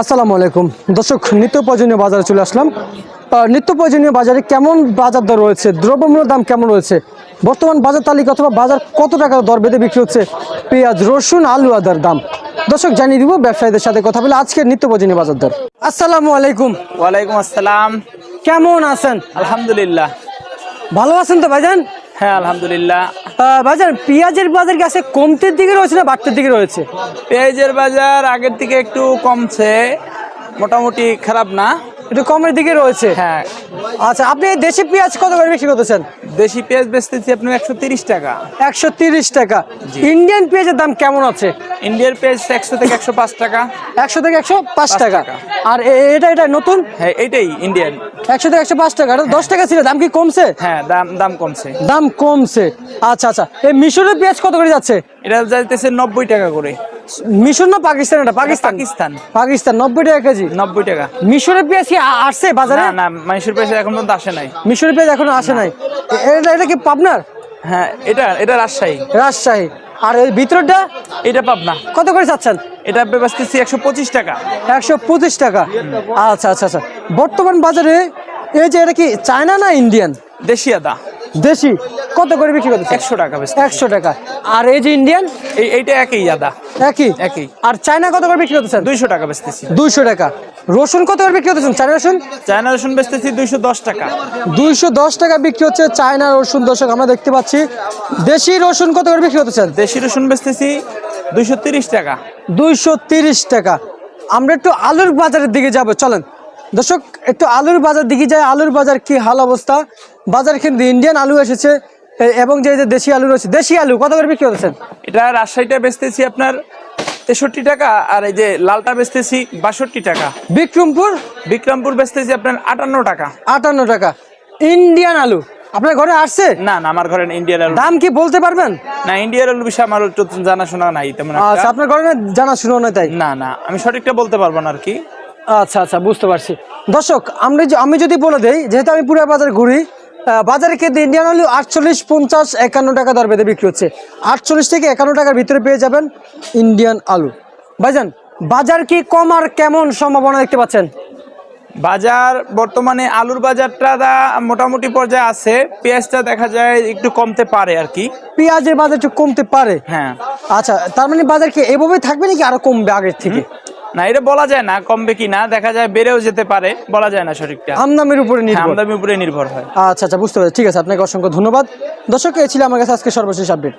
আসসালামু আলাইকুম। দর্শক নিত্য প্রয়োজনীয় বাজারে চলে আসলাম। নিত্য প্রয়োজনীয় বাজারে কেমন বাজার দর রয়েছে? দ্রব্যমূল্যের দাম কেমন রয়েছে? বর্তমান বাজার তালিকা অথবা বাজার কত টাকা দর বেঁধে বিক্রি হচ্ছে? পেঁয়াজ রসুন আলু আদার দাম। দর্শক জানিয়ে দিব ব্যবসায়ীদের সাথে কথা বলে আজকের নিত্য প্রয়োজনীয় বাজার দর। আসসালামু আলাইকুম। ওয়ালাইকুম আসসালাম। কেমন আছেন? আলহামদুলিল্লাহ। ভালো আছেন তো ভাইজান? হ্যাঁ আলহামদুলিল্লাহ। ভাইজান পেঁয়াজের বাজার কি আছে? কমতির দিকে রয়েছে না বাড়তির দিকে রয়েছে? পেঁয়াজের বাজার আগের থেকে একটু কমছে, মোটামুটি খারাপ না। একটু কমের দিকে রয়েছে। হ্যাঁ। আচ্ছা আপনি দেশি পেঁয়াজ কত করে বিক্রি করতেছেন? দেশি পেঁয়াজ বেচতেছি আপনার একশো তিরিশ টাকা। একশো তিরিশ টাকা। ইন্ডিয়ান পেঁয়াজের দাম কেমন আছে? ইন্ডিয়ান পেঁয়াজ একশো থেকে একশো পাঁচ টাকা। একশো থেকে একশো পাঁচ টাকা। আর এটা এটা নতুন? হ্যাঁ এইটাই ইন্ডিয়ান। একশো থেকে একশো পাঁচ টাকা। এটা দশ টাকা ছিল দাম কি কমছে? হ্যাঁ দাম দাম কমছে। দাম কমছে। আচ্ছা আচ্ছা। এই মিশরের পেঁয়াজ কত করে যাচ্ছে? এটা যাইতেছে নব্বই টাকা করে। মিশর না পাকিস্তান এটা? পাকিস্তান। পাকিস্তান। পাকিস্তান নব্বই টাকা কেজি? নব্বই টাকা। মিশরের পেঁয়াজ কি আসছে বাজারে? না না মানুষের পেঁয়াজ এখন পর্যন্ত আসে নাই। মিশরের পেঁয়াজ এখনও আসে নাই। এটা এটা কি পাবনার? হ্যাঁ এটা এটা রাজশাহী। রাজশাহী। আর এই ভিতরটা? এটা পাবনা। কত করে চাচ্ছেন? এটা বেচতেছি একশো পঁচিশ টাকা। একশো পঁচিশ টাকা। আচ্ছা আচ্ছা আচ্ছা। বর্তমান বাজারে এই যে এটা কি চায়না না ইন্ডিয়ান? দেশি আদা। দেশি? কত করে বিক্রি করতেছে একশো টাকা একশো টাকা। আর এই যে ইন্ডিয়ান এই এইটা একই আদা। একই? একই। আর চায়না কত করে বিক্রি করতে করতেছেন? দুইশো টাকা বেচতেছি। দুইশো টাকা। রসুন কত করে বিক্রি করতেছেন? চায়না রসুন? চায়না রসুন বেচতেছি দুইশো দশ টাকা। দুইশো দশ টাকা বিক্রি হচ্ছে চায়না রসুন। দর্শক আমরা দেখতে পাচ্ছি। দেশি রসুন কত করে বিক্রি করতেছেন? দেশি রসুন বেচতেছি দুইশো তিরিশ টাকা। দুইশো তিরিশ টাকা। আমরা একটু আলুর বাজারের দিকে যাব। চলেন। দর্শক একটু আলুর বাজার দিকে যাই আলুর বাজার কি হাল অবস্থা? বাজার কিন্তু ইন্ডিয়ান আলু এসেছে এবং যে যে দেশি আলু রয়েছে দেশি আলু কত করে বিক্রি করতেছেন? এটা রাজশাহীটা বেচতেছি আপনার তেষট্টি টাকা আর এই যে লালটা বেচতেছি বাষট্টি টাকা। বিক্রমপুর? বিক্রমপুর বেচতেছি আপনার আটান্ন টাকা। আটান্ন টাকা। ইন্ডিয়ান আলু আপনার ঘরে আসছে? না না আমার ঘরে ইন্ডিয়ান আলু। দাম কি বলতে পারবেন? না ইন্ডিয়ার আলু বিষয়ে আমার জানাশোনা নাই তেমন আচ্ছা আপনার ঘরে জানা শুনো না তাই? না না আমি সঠিকটা বলতে পারব না আর কি। আচ্ছা আচ্ছা বুঝতে পারছি। দর্শক আমরা যে- আমি যদি বলে দেই যেহেতু আমি পুরো বাজার ঘুরি বাজারে কিন্তু ইন্ডিয়ান আলু আটচল্লিশ পঞ্চাশ একান্ন টাকা দর বেঁধে বিক্রি হচ্ছে। আটচল্লিশ থেকে একান্ন টাকার ভিতরে পেয়ে যাবেন ইন্ডিয়ান আলু। ভাইজান বাজার কি কম আর কেমন সম্ভাবনা দেখতে পাচ্ছেন? বাজার বর্তমানে আলুর বাজারটা মোটামুটি পর্যায়ে আছে। পেঁয়াজটা দেখা যায় একটু কমতে পারে আর কি। পেঁয়াজের বাজার একটু কমতে পারে? হ্যাঁ। আচ্ছা তার মানে বাজার কি এভাবে থাকবে নাকি আরও কমবে আগের থেকে? না এটা বলা যায় না কমবে কি না দেখা যায় বেড়েও যেতে পারে বলা যায় না সঠিকটা। আমদামের উপরে আমদামির নির্ভর আমদানির উপরে নির্ভর হয়। আচ্ছা আচ্ছা বুঝতে পারছি। ঠিক আছে আপনাকে অসংখ্য ধন্যবাদ। দর্শক এ ছিল আমার কাছে আজকে সর্বশেষ আপডেট।